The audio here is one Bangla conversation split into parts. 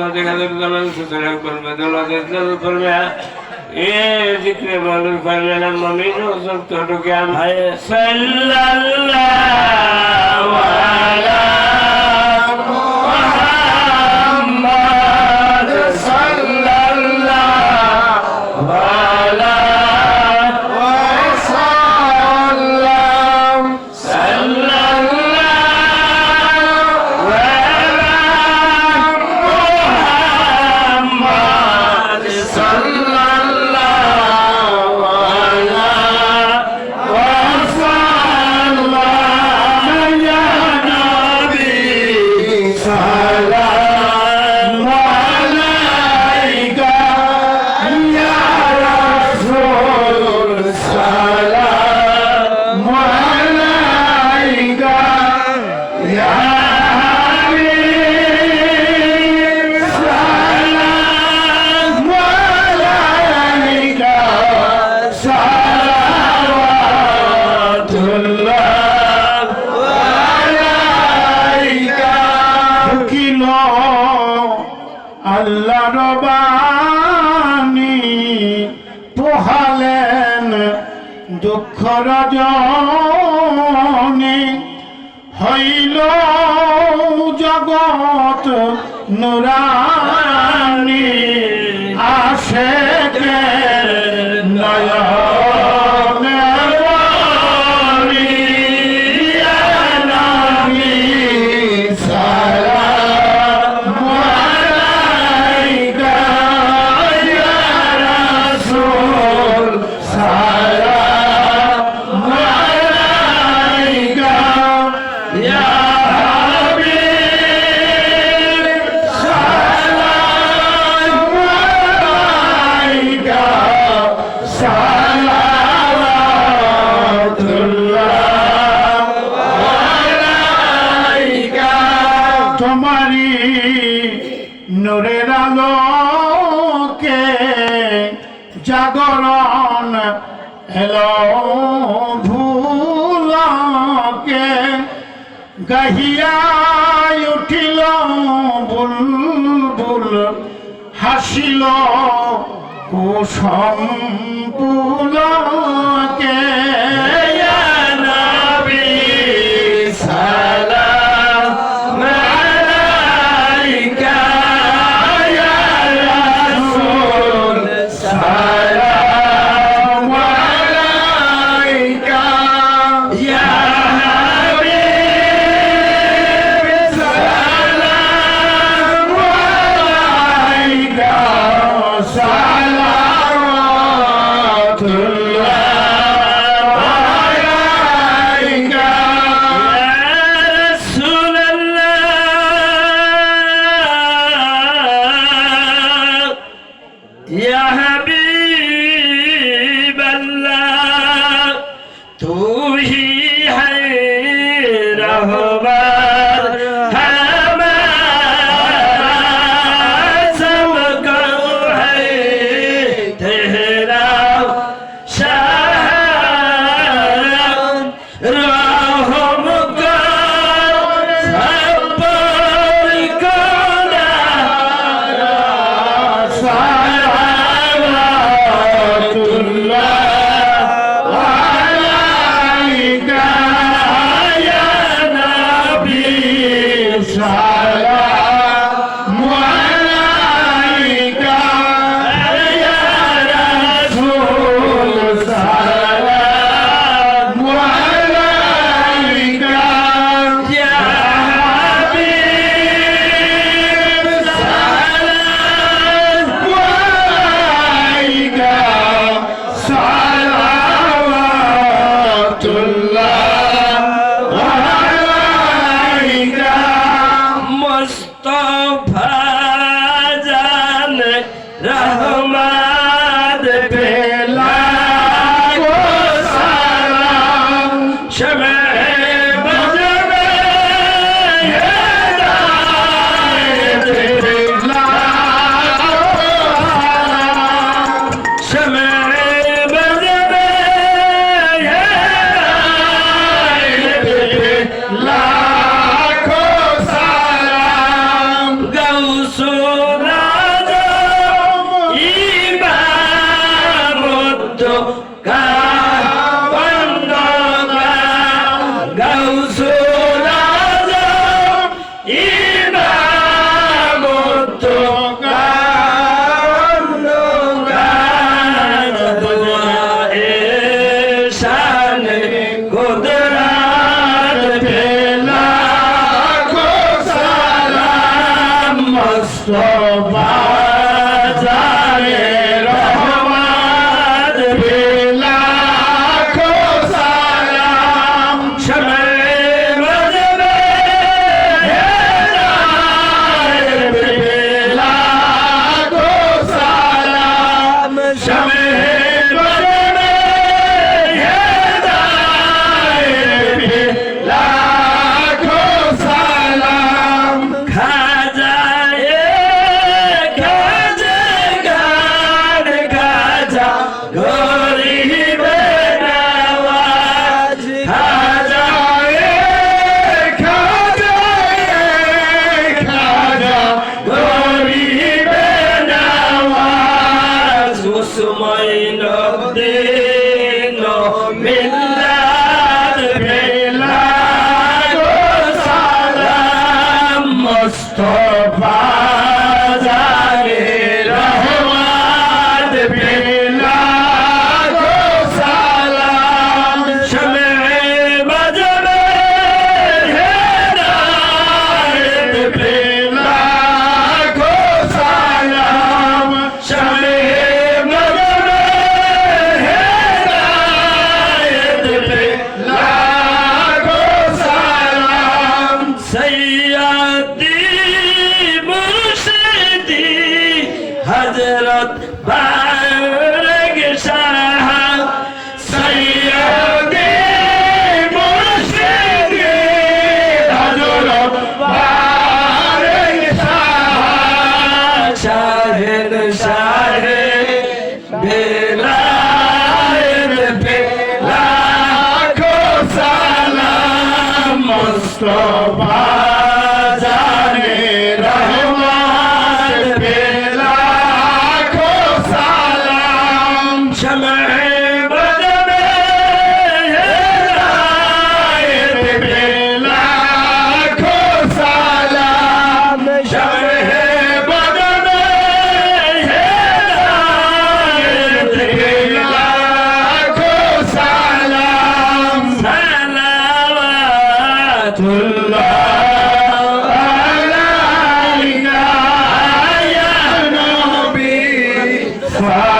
সাথে খাদম করবেন সুতরাং করবে দৌলত ইসলাম করবে ذكر مولود فلنا منه زلت ركام صلى الله على পরাজনে হইল জগত নুরা জাগরণ এলো ভুলকে গাহিয়া উঠিল বুলবুল হাসিল কুসম পুলকে الخطاب সব Allah Wow.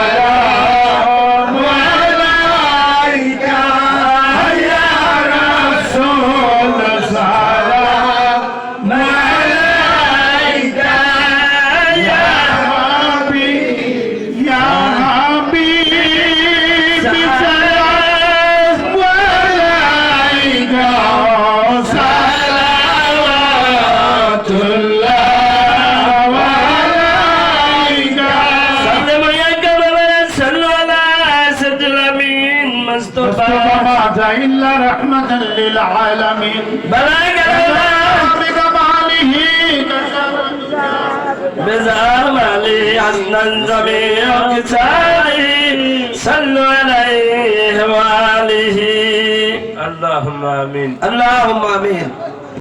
للعالمين. بلغ بكماله بزمالي أن الجميع كتابي. صلوا عليه وآله. اللهم آمين. اللهم آمين.